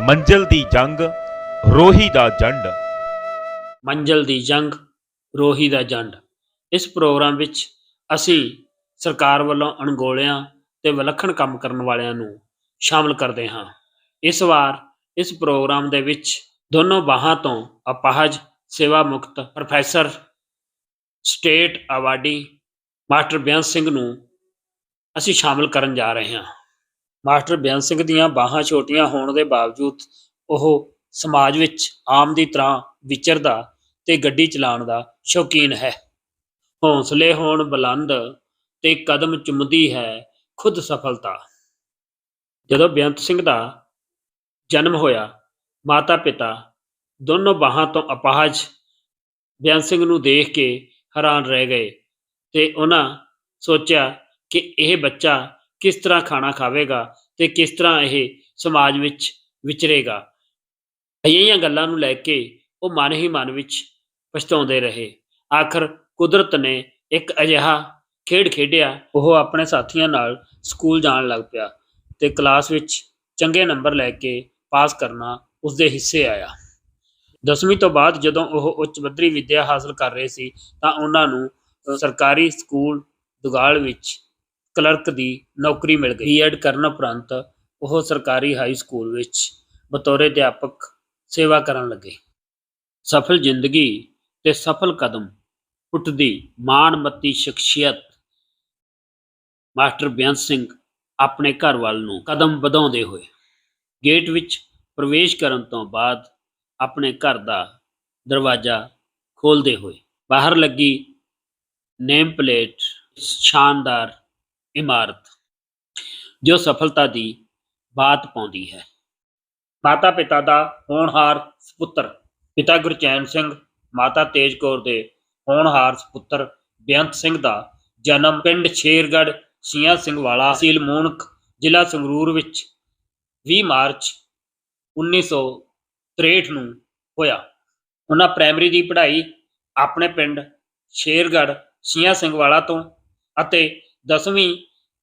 ਮੰਜ਼ਲ ਦੀ ਜੰਗ, ਰੋਹੀ ਦਾ ਜੰਡ। ਮੰਜ਼ਲ ਦੀ ਜੰਗ, ਰੋਹੀ ਦਾ ਜੰਡ। ਇਸ ਪ੍ਰੋਗਰਾਮ ਵਿੱਚ ਅਸੀਂ ਸਰਕਾਰ ਵੱਲੋਂ ਅਣਗੋਲਿਆਂ ਤੇ ਵਿਲੱਖਣ ਕੰਮ ਕਰਨ ਵਾਲਿਆਂ ਨੂੰ ਸ਼ਾਮਲ ਕਰਦੇ ਹਾਂ। ਇਸ ਵਾਰ ਇਸ ਪ੍ਰੋਗਰਾਮ ਦੇ ਵਿੱਚ ਦੋਨੋਂ ਬਾਹਾਂ ਤੋਂ ਅਪਾਹਜ ਸੇਵਾ ਮੁਕਤ professor, state awardee master Beant Singh ਨੂੰ ਅਸੀਂ ਸ਼ਾਮਲ ਕਰਨ ਜਾ ਰਹੇ ਹਾਂ। ਮਾਸਟਰ ਬੇਅੰਤ ਸਿੰਘ ਦੀਆਂ ਬਾਹਾਂ ਛੋਟੀਆਂ ਹੋਣ ਦੇ ਬਾਵਜੂਦ ਉਹ ਸਮਾਜ ਵਿੱਚ ਆਮ ਦੀ ਤਰ੍ਹਾਂ ਵਿਚਰਦਾ ਤੇ ਗੱਡੀ ਚਲਾਉਣ ਦਾ ਸ਼ੌਕੀਨ ਹੈ। ਹੌਸਲੇ ਹੋਣ ਬੁਲੰਦ ਤੇ ਕਦਮ ਚੁੰਮਦੀ ਹੈ ਖੁਦ ਸਫਲਤਾ। ਜਦੋਂ ਬੇਅੰਤ ਸਿੰਘ ਦਾ ਜਨਮ ਹੋਇਆ ਮਾਤਾ ਪਿਤਾ ਦੋਨੋਂ ਬਾਹਾਂ ਤੋਂ ਅਪਾਹਜ ਬੇਅੰਤ ਸਿੰਘ ਨੂੰ ਦੇਖ ਕੇ ਹੈਰਾਨ ਰਹਿ ਗਏ ਤੇ ਉਹਨਾਂ ਸੋਚਿਆ ਕਿ ਇਹ ਬੱਚਾ ਕਿਸ ਤਰ੍ਹਾਂ ਖਾਣਾ ਖਾਵੇਗਾ ਤੇ ਕਿਸ ਤਰ੍ਹਾਂ ਇਹ ਸਮਾਜ ਵਿੱਚ ਵਿਚਰੇਗਾ। ਅਜਿਹੀਆਂ ਗੱਲਾਂ ਨੂੰ ਲੈ ਕੇ ਉਹ ਮਨ ਹੀ ਮਨ ਵਿੱਚ ਪਛਤਾਉਂਦੇ ਰਹੇ। ਆਖਰ ਕੁਦਰਤ ਨੇ ਇੱਕ ਅਜਿਹਾ ਖੇਡ ਖੇਡਿਆ, ਉਹ ਆਪਣੇ ਸਾਥੀਆਂ ਨਾਲ ਸਕੂਲ ਜਾਣ ਲੱਗ ਪਿਆ ਤੇ ਕਲਾਸ ਵਿੱਚ ਚੰਗੇ ਨੰਬਰ ਲੈ ਕੇ ਪਾਸ ਕਰਨਾ ਉਸਦੇ ਹਿੱਸੇ ਆਇਆ। ਦਸਵੀਂ ਤੋਂ ਬਾਅਦ ਜਦੋਂ ਉਹ ਉੱਚ ਪੱਧਰੀ ਵਿੱਦਿਆ ਹਾਸਲ ਕਰ ਰਹੇ ਸੀ, ਤਾਂ ਉਹਨਾਂ ਨੂੰ ਸਰਕਾਰੀ ਸਕੂਲ ਦੁਗਾਲ ਵਿੱਚ ਕਲਰਕ ਦੀ ਨੌਕਰੀ ਮਿਲ ਗਈ। ਬੀਐਡ ਕਰਨ ਉਪਰੰਤ ਉਹ ਸਰਕਾਰੀ ਹਾਈ ਸਕੂਲ ਵਿੱਚ ਬਤੌਰ ਅਧਿਆਪਕ ਸੇਵਾ ਕਰਨ ਲੱਗੇ। ਸਫਲ ਜ਼ਿੰਦਗੀ ਤੇ ਸਫਲ ਕਦਮ ਪੁੱਟਦੀ ਮਾਣਮੱਤੀ ਸ਼ਖਸੀਅਤ ਮਾਸਟਰ ਬੇਅੰਤ ਸਿੰਘ ਆਪਣੇ ਘਰ ਵੱਲ ਨੂੰ ਕਦਮ ਵਧਾਉਂਦੇ ਹੋਏ ਗੇਟ ਵਿੱਚ ਪ੍ਰਵੇਸ਼ ਕਰਨ ਤੋਂ ਬਾਅਦ ਆਪਣੇ ਘਰ ਦਾ ਦਰਵਾਜ਼ਾ ਖੋਲਦੇ ਹੋਏ ਬਾਹਰ ਲੱਗੀ ਨੇਮ ਪਲੇਟ ਸ਼ਾਨਦਾਰ ਇਮਾਰਤ, ਜੋ ਸਫਲਤਾ ਦੀ ਬਾਤ ਪਾਉਂਦੀ ਹੈ। ਮਾਤਾ ਪਿਤਾ ਦਾ ਹੋਣਹਾਰ ਸੁਪੁੱਤਰ ਪਿਤਾ ਗੁਰਚੈਨ ਸਿੰਘ, ਮਾਤਾ ਤੇਜ ਕੌਰ ਦੇ ਹੋਣਹਾਰ ਸੁਪੁੱਤਰ ਬੇਅੰਤ ਸਿੰਘ ਦਾ ਜਨਮ ਪਿੰਡ ਸ਼ੇਰਗੜ੍ਹ ਸੀਆਂ ਸਿੰਘ ਵਾਲਾ ਤਹਿਸੀਲ ਮੂਣਕ ਜ਼ਿਲ੍ਹਾ ਸੰਗਰੂਰ ਵਿੱਚ 20 ਮਾਰਚ 1963 ਨੂੰ ਹੋਇਆ। ਉਹਨਾਂ ਪ੍ਰਾਇਮਰੀ ਦੀ ਪੜ੍ਹਾਈ ਆਪਣੇ ਪਿੰਡ ਸ਼ੇਰਗੜ੍ਹ ਸੀਆਂ ਸਿੰਘ ਵਾਲਾ ਤੋਂ ਅਤੇ 10ਵੀਂ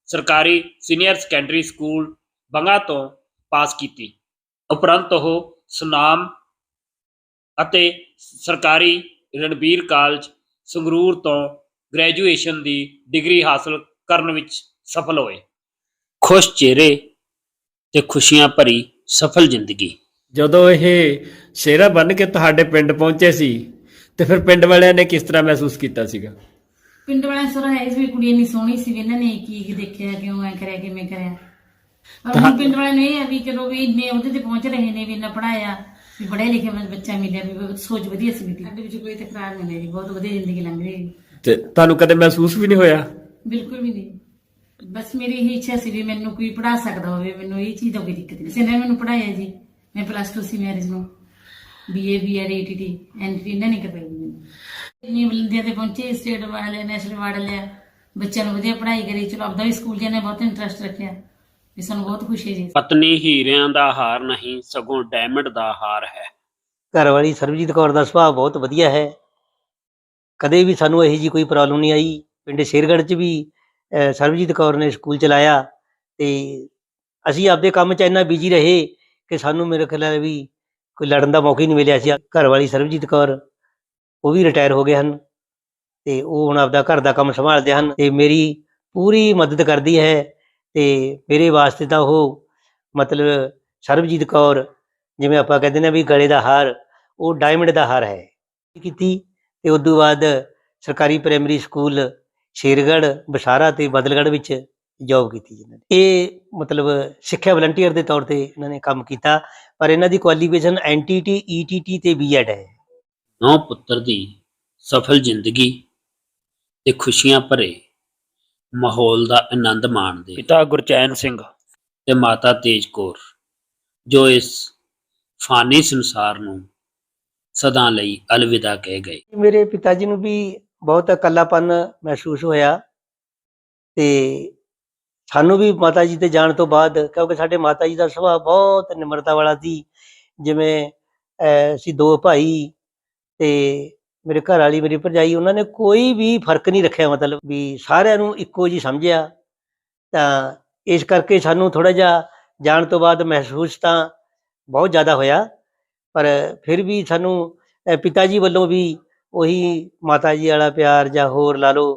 ਸਰਕਾਰੀ ਸੀਨੀਅਰ ਸੈਕੰਡਰੀ ਸਕੂਲ ਬੰਗਾ ਤੋਂ ਪਾਸ ਕੀਤੀ। ਉਪਰੰਤ ਉਹ ਸੁਨਾਮ ਅਤੇ ਸਰਕਾਰੀ ਰਣਬੀਰ ਕਾਲਜ ਸੰਗਰੂਰ ਤੋਂ ਗ੍ਰੈਜੂਏਸ਼ਨ ਦੀ ਡਿਗਰੀ ਹਾਸਲ ਕਰਨ ਵਿੱਚ ਸਫਲ ਹੋਏ। ਖੁਸ਼ ਚਿਹਰੇ ਤੇ ਖੁਸ਼ੀਆਂ ਭਰੀ ਸਫਲ ਜ਼ਿੰਦਗੀ। ਜਦੋਂ ਇਹ ਸ਼ੇਰਾ ਬਣ ਕੇ ਤੁਹਾਡੇ ਪਿੰਡ ਪਹੁੰਚੇ ਸੀ, ਤੇ ਫਿਰ ਪਿੰਡ ਵਾਲਿਆਂ ਨੇ ਕਿਸ ਤਰ੍ਹਾਂ ਮਹਿਸੂਸ ਕੀਤਾ ਸੀਗਾ? ਪਿੰਡ ਵਾਲਿਆਂ ਸੁਰ ਹੈ ਵੀ ਕੁੜੀ ਇੰਨੀ ਸੋਹਣੀ ਸੀ ਵੀ ਇਹਨਾਂ ਨੇ ਕੀ ਕੀ ਦੇਖਿਆ ਕਿਉਂ ਐ ਕਰਿਆ ਕਿਵੇਂ ਕਰਿਆ। ਪਰ ਹੁਣ ਪਿੰਡ ਵਾਲਿਆਂ ਨੂੰ ਇਹ ਹੈ ਵੀ ਚਲੋ ਵੀ ਇੰਨੇ ਉਹਦੇ ਤੇ ਪਹੁੰਚ ਰਹੇ ਨੇ ਵੀ ਇੰਨਾ ਪੜਾਇਆ ਵੀ ਪੜ੍ਹਿਆ ਲਿਖਿਆ ਮੈਨੂੰ ਬੱਚਾ ਮਿਲਿਆ ਵੀ ਸੋਚ ਵਧੀਆ ਸੀ ਬੀਤੀ ਸਾਡੇ ਵਿੱਚ ਕੋਈ ਤਕਰਾਰ ਨਹੀਂ ਮੇਰੀ ਬਹੁਤ ਵਧੀਆ ਜ਼ਿੰਦਗੀ ਲੰਘ ਰਹੀ ਤੇ ਤੁਹਾਨੂੰ ਕਦੇ ਮਹਿਸੂਸ ਵੀ ਨਹੀਂ ਹੋਇਆ? ਬਿਲਕੁਲ ਵੀ ਨਹੀਂ। ਬਸ ਮੇਰੀ ਇਹ ਇੱਛਾ ਸੀ ਵੀ ਮੈਨੂੰ ਕੋਈ ਪੜਾ ਸਕਦਾ ਹੋਵੇ ਮੈਨੂੰ ਇਹ ਚੀਜ਼ ਦਾ ਕੋਈ ਦਿੱਕਤ ਨਹੀਂ। ਸੀ ਨੇ ਮੈਨੂੰ ਪੜਾਇਆ ਜੀ ਮੈਂ ਪਲੱਸ 2 ਸੀ ਮੈਰਿਜ ਨੂੰ। ਬੀਏ ਬੀਆਰ ਏਟੀਟੀ ਐਂਟਰੀ ਇਹਨਾਂ ਨੇ ਕਰਵਾਈ ਮੈਨੂੰ। ਇੰਨੀ ਬੁਲੰਦੀਆਂ ਤੇ ਪਹੁੰਚੇ ਸਟੇਟ ਵਾਲੇ ਨੈਸ਼ਨਲ ਲਿਆ ਬੱਚਿਆਂ ਨੂੰ ਵਧੀਆ ਪੜ੍ਹਾਈ ਕਰੀ। ਚਲੋ ਆਪਦਾ ਵੀ ਸਕੂਲ ਜਾਣੇ ਬਹੁਤ ਇੰਟਰਸਟ ਰੱਖਿਆ। ਵੀ ਸਾਨੂੰ ਬਹੁਤ ਖੁਸ਼ੀ ਜੀ। ਪਤਨੀ ਹੀਰਿਆਂ ਦਾ ਹਾਰ ਨਹੀਂ ਸਗੋਂ ਡਾਇਮੰਡ ਦਾ ਹਾਰ ਹੈ। ਘਰ ਵਾਲੀ ਸਰਬਜੀਤ ਕੌਰ ਦਾ ਸੁਭਾਅ ਬਹੁਤ ਵਧੀਆ ਹੈ। ਕਦੇ ਵੀ ਸਾਨੂੰ ਇਹੋ ਜੀ ਕੋਈ ਪ੍ਰੋਬਲਮ ਨਹੀਂ ਆਈ। ਪਿੰਡ ਸ਼ੇਰਗੜ੍ਹ 'ਚ ਵੀ ਅਹ, ਸਰਬਜੀਤ ਕੌਰ ਨੇ ਸਕੂਲ ਚਲਾਇਆ ਤੇ ਅਸੀਂ ਆਪਦੇ ਕੰਮ 'ਚ ਇੰਨਾ ਬਿਜ਼ੀ ਰਹੇ ਕਿ ਸਾਨੂੰ ਮੇਰੇ ਖਿਆਲ ਹੈ ਵੀ ਕੋਈ ਲੜਨ ਦਾ ਮੌਕਾ ਹੀ ਨਹੀਂ ਮਿਲਿਆ ਸੀ। ਘਰ ਵਾਲੀ ਸਰਬਜੀਤ ਕੌਰ, ਉਹ ਵੀ ਰਿਟਾਇਰ ਹੋ ਗਏ ਹਨ ਤੇ ਉਹ ਹੁਣ ਆਪਦਾ ਘਰ ਦਾ ਕੰਮ ਸੰਭਾਲਦੇ ਹਨ ਤੇ ਮੇਰੀ ਪੂਰੀ ਮਦਦ ਕਰਦੀ ਹੈ ਤੇ ਮੇਰੇ ਵਾਸਤੇ ਤਾਂ ਉਹ ਮਤਲਬ ਸਰਬਜੀਤ ਕੌਰ, ਜਿਵੇਂ ਆਪਾਂ ਕਹਿੰਦੇ ਨੇ ਵੀ ਗਲੇ ਦਾ ਹਾਰ, ਉਹ ਡਾਇਮੰਡ ਦਾ ਹਾਰ ਹੈ। ਕੀਤੀ ਤੇ ਉਸ ਤੋਂ ਬਾਅਦ ਸਰਕਾਰੀ ਪ੍ਰਾਇਮਰੀ ਸਕੂਲ ਸ਼ੇਰਗੜ੍ਹ ਬਸਾਰਾ ਤੇ ਬਦਲਗੜ੍ਹ ਵਿੱਚ ਜੌਬ ਕੀਤੀ ਜਿਨ੍ਹਾਂ ਨੇ। ਇਹ ਮਤਲਬ ਸਿੱਖਿਆ ਵਲੰਟੀਅਰ ਦੇ ਤੌਰ ਤੇ ਇਹਨਾਂ ਨੇ ਕੰਮ ਕੀਤਾ। ਪਰ ਇਹਨਾਂ ਦੀ ਕੁਆਲੀਫਿਕੇਸ਼ਨ ਐਨਟੀਟੀ ਈਟੀਟੀ ਤੇ ਬੀਐਡ ਹੈ। ਨੌ ਪੁੱਤਰ ਦੀ ਸਫਲ ਜ਼ਿੰਦਗੀ ਤੇ ਖੁਸ਼ੀਆਂ ਭਰੇ ਮਾਹੌਲ ਦਾ ਆਨੰਦ ਮਾਣਦੇ ਪਿਤਾ ਗੁਰਚੈਨ ਸਿੰਘ। ਤੇ ਮਾਤਾ ਤੇਜ ਕੌਰ ਜੋ ਇਸ ਫਾਨੀ ਸੰਸਾਰ ਨੂੰ ਸਦਾ ਲਈ ਅਲਵਿਦਾ ਕਹਿ ਗਏ। ਮੇਰੇ ਪਿਤਾ ਜੀ ਨੂੰ ਵੀ ਬਹੁਤ ਇਕੱਲਾਪਨ ਮਹਿਸੂਸ ਹੋਇਆ ਤੇ ਸਾਨੂੰ ਵੀ ਮਾਤਾ ਜੀ ਤੇ ਜਾਣ ਤੋਂ ਬਾਅਦ, ਕਿਉਂਕਿ ਸਾਡੇ ਮਾਤਾ ਜੀ ਦਾ ਸੁਭਾਅ ਬਹੁਤ ਨਿਮਰਤਾ ਵਾਲਾ ਸੀ। ਜਿਵੇਂ ਅਸੀਂ ਦੋ ਭਾਈ ਤੇ ਮੇਰੇ ਘਰ ਵਾਲੀ ਮੇਰੀ ਭਰਜਾਈ, ਉਹਨਾਂ ਨੇ ਕੋਈ ਵੀ ਫ਼ਰਕ ਨਹੀਂ ਰੱਖਿਆ, ਮਤਲਬ ਵੀ ਸਾਰਿਆਂ ਨੂੰ ਇੱਕੋ ਜੀ ਸਮਝਿਆ। ਤਾਂ ਇਸ ਕਰਕੇ ਸਾਨੂੰ ਥੋੜਾ ਜਿਹਾ ਜਾਣ ਤੋਂ ਬਾਅਦ ਮਹਿਸੂਸ ਤਾਂ ਬਹੁਤ ਜ਼ਿਆਦਾ ਹੋਇਆ। ਪਰ ਫਿਰ ਵੀ ਸਾਨੂੰ ਪਿਤਾ ਜੀ ਵੱਲੋਂ ਵੀ ਉਹੀ ਮਾਤਾ ਜੀ ਵਾਲਾ ਪਿਆਰ ਜਾਂ ਹੋਰ ਲਾ ਲਓ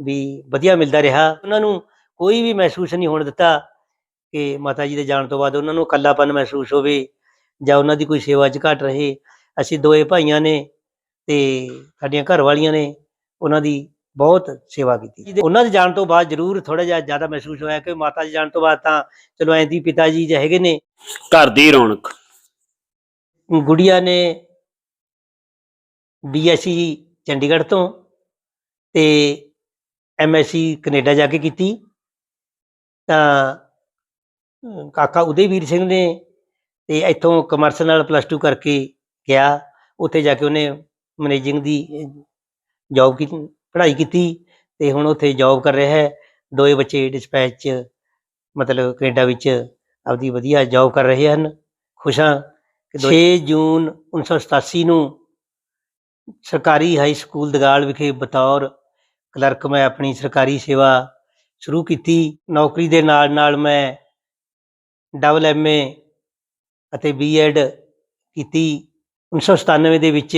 ਵੀ ਵਧੀਆ ਮਿਲਦਾ ਰਿਹਾ। ਉਹਨਾਂ ਨੂੰ ਕੋਈ ਵੀ ਮਹਿਸੂਸ ਨਹੀਂ ਹੋਣ ਦਿੱਤਾ ਕਿ ਮਾਤਾ ਜੀ ਦੇ ਜਾਣ ਤੋਂ ਬਾਅਦ ਉਹਨਾਂ ਨੂੰ ਇਕੱਲਾਪਨ ਮਹਿਸੂਸ ਹੋਵੇ ਜਾਂ ਉਹਨਾਂ ਦੀ ਕੋਈ ਸੇਵਾ 'ਚ ਘਟ ਰਹੇ। ਅਸੀਂ ਦੋਏ ਭਾਈਆਂ ਨੇ ਤੇ ਸਾਡੀਆਂ ਘਰ ਵਾਲੀਆਂ ਨੇ ਉਹਨਾਂ ਦੀ ਬਹੁਤ ਸੇਵਾ ਕੀਤੀ। ਉਹਨਾਂ ਦੇ ਜਾਣ ਤੋਂ ਬਾਅਦ ਜ਼ਰੂਰ ਥੋੜਾ ਜਿਹਾ ਜ਼ਿਆਦਾ ਮਹਿਸੂਸ ਹੋਇਆ ਕਿ ਮਾਤਾ ਜੀ ਜਾਣ ਤੋਂ ਬਾਅਦ ਤਾਂ ਚਲੋ ਐਂ ਦੀ ਪਿਤਾ ਜੀ ਜਿਹੇ ਹੈਗੇ ਨੇ। ਘਰ ਦੀ ਰੌਣਕ। ਗੁੜੀਆ ਨੇ ਬੀਐਸਸੀ ਚੰਡੀਗੜ੍ਹ ਤੋਂ ਤੇ ਐਮਐਸਸੀ ਕੈਨੇਡਾ ਜਾ ਕੇ ਕੀਤੀ। ਤਾਂ ਕਾਕਾ ਉਦੇਵੀਰ ਸਿੰਘ ਨੇ ਤੇ ਇੱਥੋਂ ਕਮਰਸ ਨਾਲ ਪਲੱਸ 2 ਕਰਕੇ ਗਿਆ। ਉੱਥੇ ਜਾ ਕੇ ਉਹਨੇ ਮੈਨੇਜਿੰਗ ਦੀ ਜੌਬ ਕੀ ਪੜ੍ਹਾਈ ਕੀਤੀ ਤੇ ਹੁਣ ਉੱਥੇ ਜੌਬ ਕਰ ਰਿਹਾ ਹੈ। ਦੋਏ ਬੱਚੇ ਡਿਸਪੈਚ 'ਚ ਮਤਲਬ ਕੈਨੇਡਾ ਵਿੱਚ ਆਪਦੀ ਵਧੀਆ ਜੌਬ ਕਰ ਰਹੇ ਹਨ। ਖੁਸ਼ ਹਾਂ ਕਿ 6 ਜੂਨ 1987 ਨੂੰ ਸਰਕਾਰੀ ਹਾਈ ਸਕੂਲ ਦਗਾਲ ਵਿਖੇ ਬਤੌਰ ਕਲਰਕ ਮੈਂ ਆਪਣੀ ਸਰਕਾਰੀ ਸੇਵਾ ਸ਼ੁਰੂ ਕੀਤੀ। ਨੌਕਰੀ ਦੇ ਨਾਲ ਨਾਲ ਮੈਂ ਡਬਲ ਐਮਏ ਅਤੇ ਬੀਐਡ ਕੀਤੀ। 1997 ਦੇ ਵਿੱਚ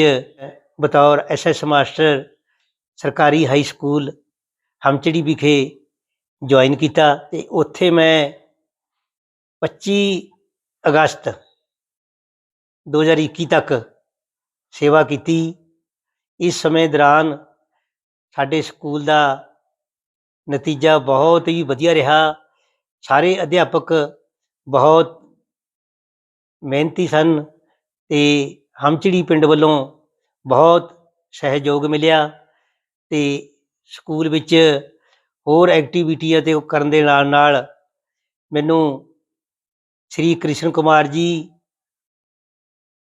ਬਤੌਰ ਐਸਐਸ ਮਾਸਟਰ ਸਰਕਾਰੀ ਹਾਈ ਸਕੂਲ ਹਮਚੜੀ ਵਿਖੇ ਜੁਆਇਨ ਕੀਤਾ ਤੇ ਉੱਥੇ ਮੈਂ 25 ਅਗਸਤ 2021 ਤੱਕ ਸੇਵਾ ਕੀਤੀ। ਇਸ ਸਮੇਂ ਦੌਰਾਨ ਸਾਡੇ ਸਕੂਲ ਦਾ ਨਤੀਜਾ ਬਹੁਤ ਹੀ ਵਧੀਆ ਰਿਹਾ। ਸਾਰੇ ਅਧਿਆਪਕ ਬਹੁਤ ਮਿਹਨਤੀ ਸਨ ਤੇ ਹਮਚੜੀ ਪਿੰਡ ਵੱਲੋਂ ਬਹੁਤ ਸਹਿਯੋਗ ਮਿਲਿਆ ਤੇ ਸਕੂਲ ਵਿੱਚ ਹੋਰ ਐਕਟੀਵਿਟੀ ਅਤੇ ਉਹ ਕਰਨ ਦੇ ਨਾਲ ਨਾਲ ਮੈਨੂੰ ਸ੍ਰੀ ਕ੍ਰਿਸ਼ਨ ਕੁਮਾਰ ਜੀ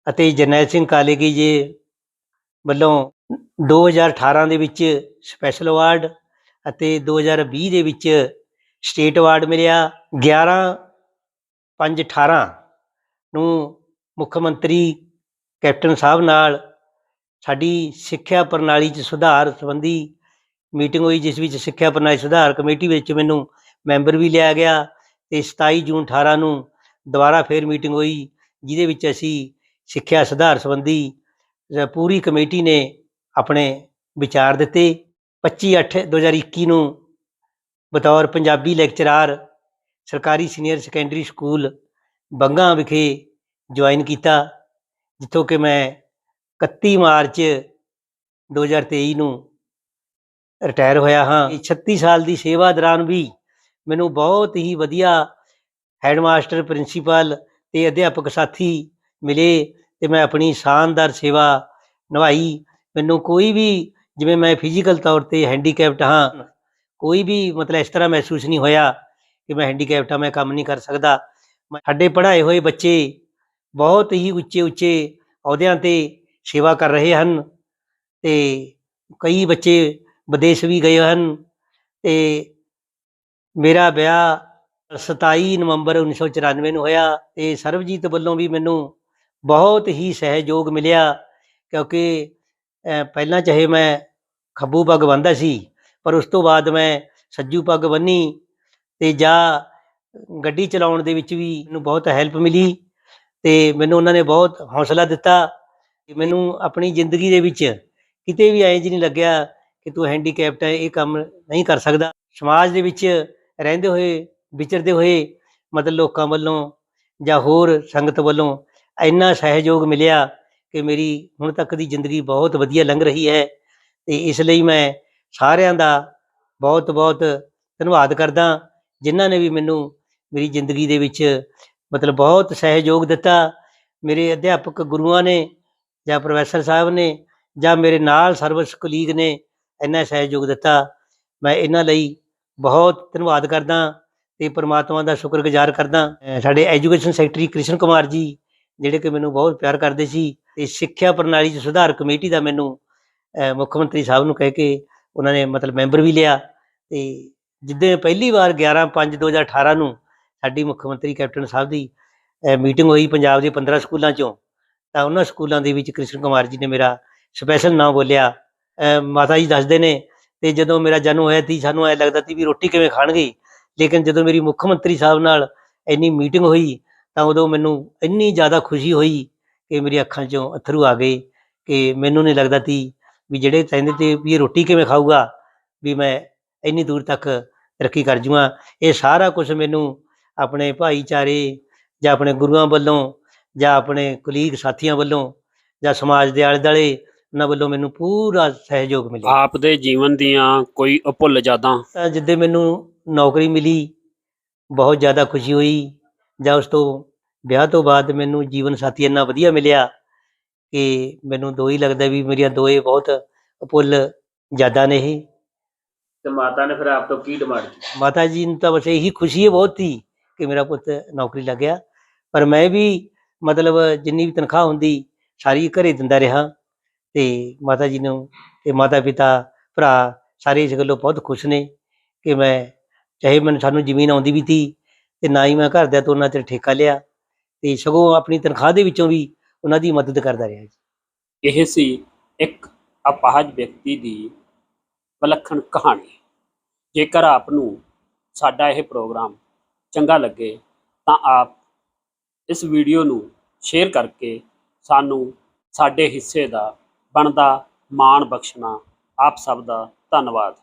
ਅਤੇ ਜਰਨੈਲ ਸਿੰਘ ਕਾਲੇਗੀ ਜੀ ਵੱਲੋਂ 2018 ਦੇ ਵਿੱਚ ਸਪੈਸ਼ਲ ਅਵਾਰਡ ਅਤੇ 2020 ਦੇ ਵਿੱਚ ਸਟੇਟ ਅਵਾਰਡ ਮਿਲਿਆ 11 5 18 ਨੂੰ ਮੁੱਖ ਮੰਤਰੀ ਕੈਪਟਨ ਸਾਹਿਬ ਨਾਲ ਸਾਡੀ ਸਿੱਖਿਆ ਪ੍ਰਣਾਲੀ 'ਚ ਸੁਧਾਰ ਸੰਬੰਧੀ ਮੀਟਿੰਗ ਹੋਈ, ਜਿਸ ਵਿੱਚ ਸਿੱਖਿਆ ਪ੍ਰਣਾਲੀ ਸੁਧਾਰ ਕਮੇਟੀ ਵਿੱਚ ਮੈਨੂੰ ਮੈਂਬਰ ਵੀ ਲਿਆ ਗਿਆ ਤੇ 27 ਜੂਨ 18 ਨੂੰ ਦੁਬਾਰਾ ਫੇਰ ਮੀਟਿੰਗ ਹੋਈ, ਜਿਹਦੇ ਵਿੱਚ ਅਸੀਂ ਸਿੱਖਿਆ ਸੁਧਾਰ ਸੰਬੰਧੀ ਪੂਰੀ ਕਮੇਟੀ ਨੇ ਆਪਣੇ ਵਿਚਾਰ ਦਿੱਤੇ। 25 8 2021 ਨੂੰ ਬਤੌਰ ਪੰਜਾਬੀ ਲੈਕਚਰਾਰ, ਸਰਕਾਰੀ ਸੀਨੀਅਰ ਸੈਕੰਡਰੀ ਸਕੂਲ ਬੰਗਾ ਵਿਖੇ ਜੁਆਇਨ ਕੀਤਾ, ਜਿੱਥੋਂ ਕਿ ਮੈਂ 31 ਮਾਰਚ 2023 ਨੂੰ ਰਿਟਾਇਰ ਹੋਇਆ ਹਾਂ। ਇਹ 36 ਸਾਲ ਦੀ ਸੇਵਾ ਦੌਰਾਨ ਵੀ ਮੈਨੂੰ ਬਹੁਤ ਹੀ ਵਧੀਆ ਹੈਡਮਾਸਟਰ, ਪ੍ਰਿੰਸੀਪਲ ਤੇ ਅਧਿਆਪਕ ਸਾਥੀ ਮਿਲੇ ਤੇ ਮੈਂ ਆਪਣੀ ਸ਼ਾਨਦਾਰ ਸੇਵਾ ਨਿਭਾਈ। ਮੈਨੂੰ ਕੋਈ ਵੀ ਜਿਵੇਂ ਮੈਂ ਫਿਜ਼ੀਕਲ ਤੌਰ ਤੇ ਹੈਂਡੀਕੈਪਟ ਹਾਂ ਕੋਈ ਵੀ ਮਤਲਬ ਇਸ ਤਰ੍ਹਾਂ ਮਹਿਸੂਸ ਨਹੀਂ ਹੋਇਆ ਕਿ ਮੈਂ ਹੈਂਡੀਕੈਪਟ ਹਾਂ ਮੈਂ ਕੰਮ ਨਹੀਂ ਕਰ ਸਕਦਾ। ਮੈਂ- ਸਾਡੇ ਪੜ੍ਹਾਏ ਹੋਏ ਬੱਚੇ ਬਹੁਤ ਹੀ ਉੱਚੇ ਉੱਚੇ ਅਹੁਦਿਆਂ ਤੇ ਸੇਵਾ ਕਰ ਰਹੇ ਹਨ ਤੇ ਕਈ ਬੱਚੇ ਵਿਦੇਸ਼ ਵੀ ਗਏ ਹਨ ਤੇ ਮੇਰਾ ਵਿਆਹ 27 ਨਵੰਬਰ 1994 ਨੂੰ ਹੋਇਆ ਤੇ ਸਰਬਜੀਤ ਵੱਲੋਂ ਵੀ ਮੈਨੂੰ ਬਹੁਤ ਹੀ ਸਹਿਯੋਗ ਮਿਲਿਆ ਕਿਉਂਕਿ ਪਹਿਲਾਂ ਚਾਹੇ ਮੈਂ ਖੱਬੂ ਪੱਗ ਬੰਨਦਾ ਸੀ, ਪਰ ਉਸ ਤੋਂ ਬਾਅਦ ਮੈਂ ਸੱਜੂ ਪੱਗ ਬੰਨੀ ਤੇ ਜਾਂ ਗੱਡੀ ਚਲਾਉਣ ਦੇ ਵਿੱਚ ਵੀ ਮੈਨੂੰ ਬਹੁਤ ਹੈਲਪ ਮਿਲੀ ਤੇ ਮੈਨੂੰ ਉਹਨਾਂ ਨੇ ਬਹੁਤ ਹੌਸਲਾ ਦਿੱਤਾ ਕਿ ਮੈਨੂੰ ਆਪਣੀ ਜ਼ਿੰਦਗੀ ਦੇ ਵਿੱਚ ਕਿਤੇ ਵੀ ਐਂ ਜੀ ਨਹੀਂ ਲੱਗਿਆ ਕਿ ਤੂੰ ਹੈਂਡੀਕੈਪਟ ਹੈ, ਇਹ ਕੰਮ ਨਹੀਂ ਕਰ ਸਕਦਾ। ਸਮਾਜ ਦੇ ਵਿੱਚ ਰਹਿੰਦੇ ਹੋਏ, ਵਿਚਰਦੇ ਹੋਏ ਮਤਲਬ ਲੋਕਾਂ ਵੱਲੋਂ ਜਾਂ ਹੋਰ ਸੰਗਤ ਵੱਲੋਂ ਇੰਨਾ ਸਹਿਯੋਗ ਮਿਲਿਆ ਕਿ ਮੇਰੀ ਹੁਣ ਤੱਕ ਦੀ ਜ਼ਿੰਦਗੀ ਬਹੁਤ ਵਧੀਆ ਲੰਘ ਰਹੀ ਹੈ। ਤੇ ਇਸ ਲਈ ਮੈਂ ਸਾਰਿਆਂ ਦਾ ਬਹੁਤ ਬਹੁਤ ਧੰਨਵਾਦ ਕਰਦਾ ਜਿਨ੍ਹਾਂ ਨੇ ਵੀ ਮੈਨੂੰ ਮੇਰੀ ਜ਼ਿੰਦਗੀ ਦੇ ਵਿੱਚ ਮਤਲਬ ਬਹੁਤ ਸਹਿਯੋਗ ਦਿੱਤਾ। ਮੇਰੇ ਅਧਿਆਪਕ ਗੁਰੂਆਂ ਨੇ ਜਾਂ ਪ੍ਰੋਫੈਸਰ ਸਾਹਿਬ ਨੇ ਜਾਂ ਮੇਰੇ ਨਾਲ ਸਰਵਿਸ ਕਲੀਗ ਨੇ ਇੰਨਾ ਸਹਿਯੋਗ ਦਿੱਤਾ। ਮੈਂ ਇਹਨਾਂ ਲਈ ਬਹੁਤ ਧੰਨਵਾਦ ਕਰਦਾ ਤੇ ਪ੍ਰਮਾਤਮਾ ਦਾ ਸ਼ੁਕਰਗੁਜ਼ਾਰ ਕਰਦਾ ਸਾਡੇ ਐਜੂਕੇਸ਼ਨ ਸੈਕਟਰੀ ਕ੍ਰਿਸ਼ਨ ਕੁਮਾਰ ਜੀ, ਜਿਹੜੇ ਕਿ ਮੈਨੂੰ ਬਹੁਤ ਪਿਆਰ ਕਰਦੇ ਸੀ, ਤੇ ਸਿੱਖਿਆ ਪ੍ਰਣਾਲੀ 'ਚ ਸੁਧਾਰ ਕਮੇਟੀ ਦਾ ਮੈਨੂੰ ਮੁੱਖ ਮੰਤਰੀ ਸਾਹਿਬ ਨੂੰ ਕਹਿ ਕੇ ਉਹਨਾਂ ਨੇ ਮਤਲਬ ਮੈਂਬਰ ਵੀ ਲਿਆ ਤੇ ਜਿੱਦਾਂ ਪਹਿਲੀ ਵਾਰ 11 5 2018 ਨੂੰ ਸਾਡੀ ਮੁੱਖ ਮੰਤਰੀ ਕੈਪਟਨ ਸਾਹਿਬ ਦੀ ਮੀਟਿੰਗ ਹੋਈ ਪੰਜਾਬ ਦੇ 15 ਸਕੂਲਾਂ 'ਚੋਂ, ਤਾਂ ਉਹਨਾਂ ਸਕੂਲਾਂ ਦੇ ਵਿੱਚ ਕ੍ਰਿਸ਼ਨ ਕੁਮਾਰ ਜੀ ਨੇ ਮੇਰਾ ਸਪੈਸ਼ਲ ਨਾਮ ਬੋਲਿਆ। ਮਾਤਾ ਜੀ ਦੱਸਦੇ ਨੇ ਤੇ ਜਦੋਂ ਮੇਰਾ ਜਨਮ ਹੋਇਆ ਸੀ ਸਾਨੂੰ ਐ ਲੱਗਦਾ ਸੀ ਵੀ ਰੋਟੀ ਕਿਵੇਂ ਖਾਣਗੇ। ਲੇਕਿਨ ਜਦੋਂ ਮੇਰੀ ਮੁੱਖ ਮੰਤਰੀ ਸਾਹਿਬ ਨਾਲ ਇੰਨੀ ਮੀਟਿੰਗ ਹੋਈ, ਤਾਂ ਉਦੋਂ ਮੈਨੂੰ ਇੰਨੀ ਜ਼ਿਆਦਾ ਖੁਸ਼ੀ ਹੋਈ ਕਿ ਮੇਰੀ ਅੱਖਾਂ 'ਚੋਂ ਅਥਰੂ ਆ ਗਏ ਕਿ ਮੈਨੂੰ ਨਹੀਂ ਲੱਗਦਾ ਤੀ ਵੀ ਜਿਹੜੇ ਕਹਿੰਦੇ ਤੇ ਵੀ ਇਹ ਰੋਟੀ ਕਿਵੇਂ ਖਾਊਗਾ ਵੀ ਮੈਂ ਇੰਨੀ ਦੂਰ ਤੱਕ ਤਰੱਕੀ ਕਰ ਜੂਆਂ। ਇਹ ਸਾਰਾ ਕੁਝ ਮੈਨੂੰ ਆਪਣੇ ਭਾਈਚਾਰੇ ਜਾਂ ਆਪਣੇ ਗੁਰੂਆਂ ਵੱਲੋਂ ਜਾਂ ਆਪਣੇ ਕੁਲੀਗ ਸਾਥੀਆਂ ਵੱਲੋਂ ਜਾਂ ਸਮਾਜ ਦੇ ਆਲੇ ਦੁਆਲੇ ਉਹਨਾਂ ਵੱਲੋਂ ਮੈਨੂੰ ਪੂਰਾ ਸਹਿਯੋਗ ਮਿਲਿਆ। ਆਪ ਦੇ ਜੀਵਨ ਦੀਆਂ ਕੋਈ ਅਭੁੱਲ ਯਾਦਾਂ? ਜਿੱਦੇ ਮੈਨੂੰ ਨੌਕਰੀ ਮਿਲੀ ਬਹੁਤ ਜ਼ਿਆਦਾ ਖੁਸ਼ੀ ਹੋਈ ਜਾਂ ਉਸ ਤੋਂ ਵਿਆਹ ਤੋਂ ਬਾਅਦ ਮੈਨੂੰ ਜੀਵਨ ਸਾਥੀ ਇੰਨਾ ਵਧੀਆ ਮਿਲਿਆ ਕਿ ਮੈਨੂੰ ਦੋ ਹੀ ਲੱਗਦਾ ਵੀ ਮੇਰੀਆਂ ਦੋਏ ਬਹੁਤ ਅਪੁੱਲ ਯਾਦਾਂ ਨੇ ਇਹ। ਤੇ ਮਾਤਾ ਨੇ ਫਿਰ ਆਪ ਤੋਂ ਕੀ ਡਿਮਾਂਡ ਕੀਤੀ? ਮਾਤਾ ਜੀ ਨੂੰ ਤਾਂ ਬਸ ਇਹੀ ਖੁਸ਼ੀ ਹੈ ਬਹੁਤ ਹੀ ਕਿ ਮੇਰਾ ਪੁੱਤ ਨੌਕਰੀ ਲੱਗਿਆ ਪਰ ਮੈਂ ਵੀ ਮਤਲਬ ਜਿੰਨੀ ਵੀ ਤਨਖਾਹ ਹੁੰਦੀ ਸਾਰੀ ਘਰੇ ਦਿੰਦਾ ਰਿਹਾ ਤੇ ਮਾਤਾ ਜੀ ਨੂੰ ਤੇ ਮਾਤਾ ਪਿਤਾ ਭਰਾ ਸਾਰੇ ਇਸ ਗੱਲੋਂ ਬਹੁਤ ਖੁਸ਼ ਨੇ ਕਿ ਮੈਂ ਚਾਹੇ ਮੈਨੂੰ ਸਾਨੂੰ ਜ਼ਮੀਨ ਆਉਂਦੀ ਵੀ ਤੀ ਤੇ ਨਾ ਹੀ ਮੈਂ ਘਰਦਿਆਂ ਤੋਂ ਉਹਨਾਂ ਤੇ ਠੇਕਾ ਲਿਆ ਤੇ ਸਗੋਂ ਆਪਣੀ ਤਨਖਾਹ ਦੇ ਵਿੱਚੋਂ ਵੀ ਉਹਨਾਂ ਦੀ ਮਦਦ ਕਰਦਾ ਰਿਹਾ ਜੀ। ਇਹ ਸੀ ਇੱਕ ਅਪਾਹਜ ਵਿਅਕਤੀ ਦੀ ਵਿਲੱਖਣ ਕਹਾਣੀ। ਜੇਕਰ ਆਪ ਨੂੰ ਸਾਡਾ ਇਹ ਪ੍ਰੋਗਰਾਮ ਚੰਗਾ ਲੱਗੇ, ਤਾਂ ਆਪ ਇਸ ਵੀਡੀਓ ਨੂੰ ਸ਼ੇਅਰ ਕਰਕੇ ਸਾਨੂੰ ਸਾਡੇ ਹਿੱਸੇ ਦਾ ਬਣਦਾ ਮਾਣ ਬਖਸ਼ਣਾ ਆਪ ਸਭ ਦਾ ਧੰਨਵਾਦ।